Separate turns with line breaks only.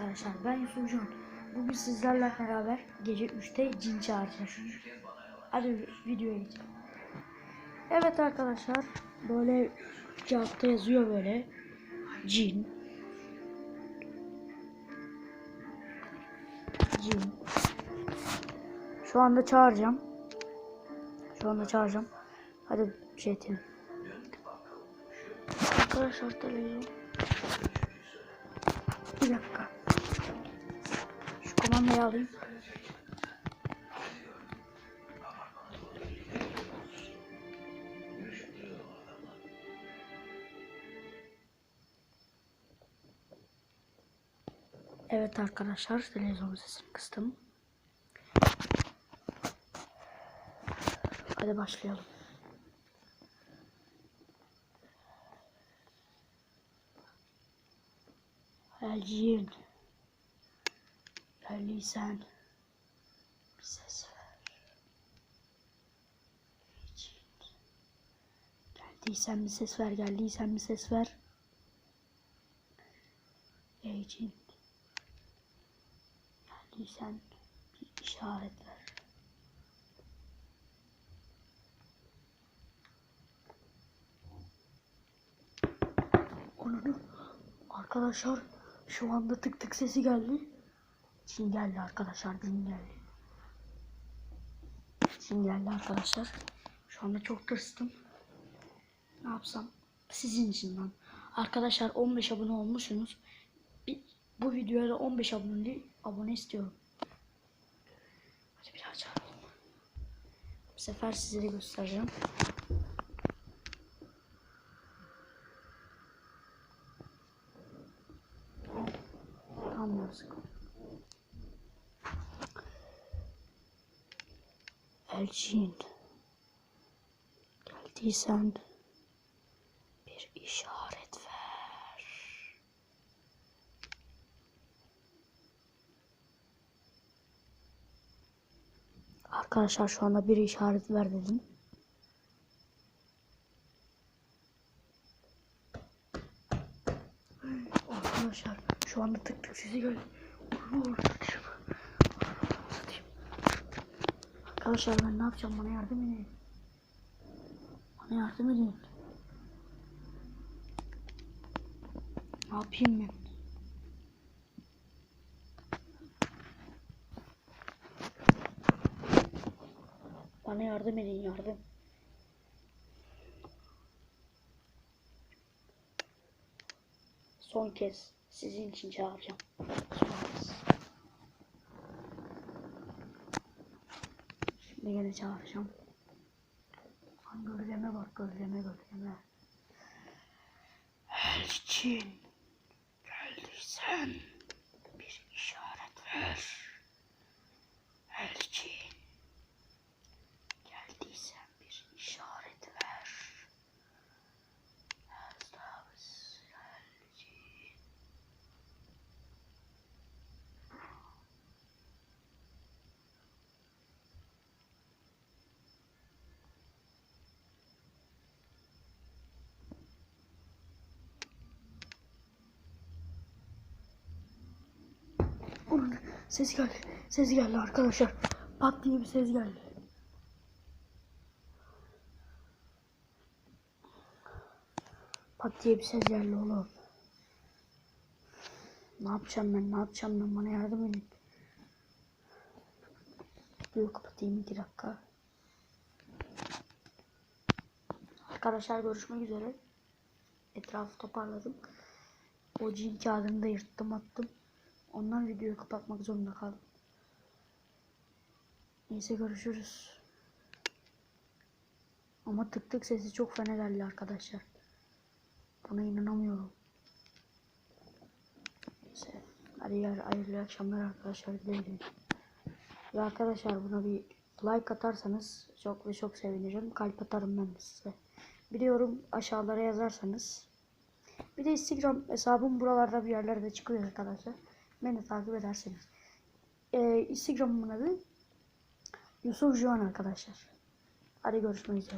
arkadaşlar ben Yusuf Can. Bugün sizlerle beraber gece 3'te cin çağıracağız. Hadi videoya geçelim. Evet arkadaşlar böyle kağıtta yazıyor böyle cin. Cin. Şu anda çağıracağım. Şu anda çağıracağım. Hadi şey edelim. Arkadaşlar televizyon. Kumandayı alayım. Evet arkadaşlar televizyon sesini kıstım. Hadi başlayalım. Elcin. Geldiysen bir ses ver. Elcin. Geldiysen bir ses ver. Geldiysen bir ses ver. Elcin. Geldiysen bir işaret ver. Onu Arkadaşlar şu anda tık tık sesi geldi. Çin geldi arkadaşlar. Çin geldi. Çin geldi arkadaşlar. Şu anda çok tırstım. Ne yapsam? Sizin için lan. Arkadaşlar 15 abone olmuşsunuz. Bir, bu videoya da 15 abone, abone istiyorum. Hadi bir daha çağıralım. Bu sefer size de göstereceğim. Tam yazık. Elçin. Geldiysen bir işaret ver. Arkadaşlar şu anda bir işaret ver dedim. Arkadaşlar şu anda tık tık sesi geldi. Arkadaşlar ben ne yapacağım? Bana yardım edin. Bana yardım edin. Ne yapayım ben? Bana yardım edin yardım. Son kez sizin için çağıracağım. Son kez. Şimdi yine çağıracağım. Lan gölgeme bak gölgeme gölgeme. Elçin. Geldiysen bir işaret ver. Elçin. Geldiysen bir işaret ver. Ezdavız Elçin. Onun ses geldi. Ses geldi arkadaşlar. Pat diye bir ses geldi. Pat diye bir ses geldi oğlum. Ne yapacağım ben? Ne yapacağım ben? Bana yardım edin. Videoyu kapatayım iki dakika. Arkadaşlar görüşmek üzere. Etrafı toparladım. O cin kağıdını da yırttım attım. Ondan videoyu kapatmak zorunda kaldım. Neyse görüşürüz. Ama tık tık sesi çok fena geldi arkadaşlar. Buna inanamıyorum. Neyse. Hadi yer hayırlı akşamlar arkadaşlar. Güle. Ve arkadaşlar buna bir like atarsanız çok ve çok sevinirim. Kalp atarım ben size. Biliyorum aşağılara yazarsanız. Bir de Instagram hesabım buralarda bir yerlerde çıkıyor arkadaşlar. Beni takip ederseniz. Ee, Instagram'ın adı Yusuf Juan arkadaşlar. Hadi görüşmek üzere.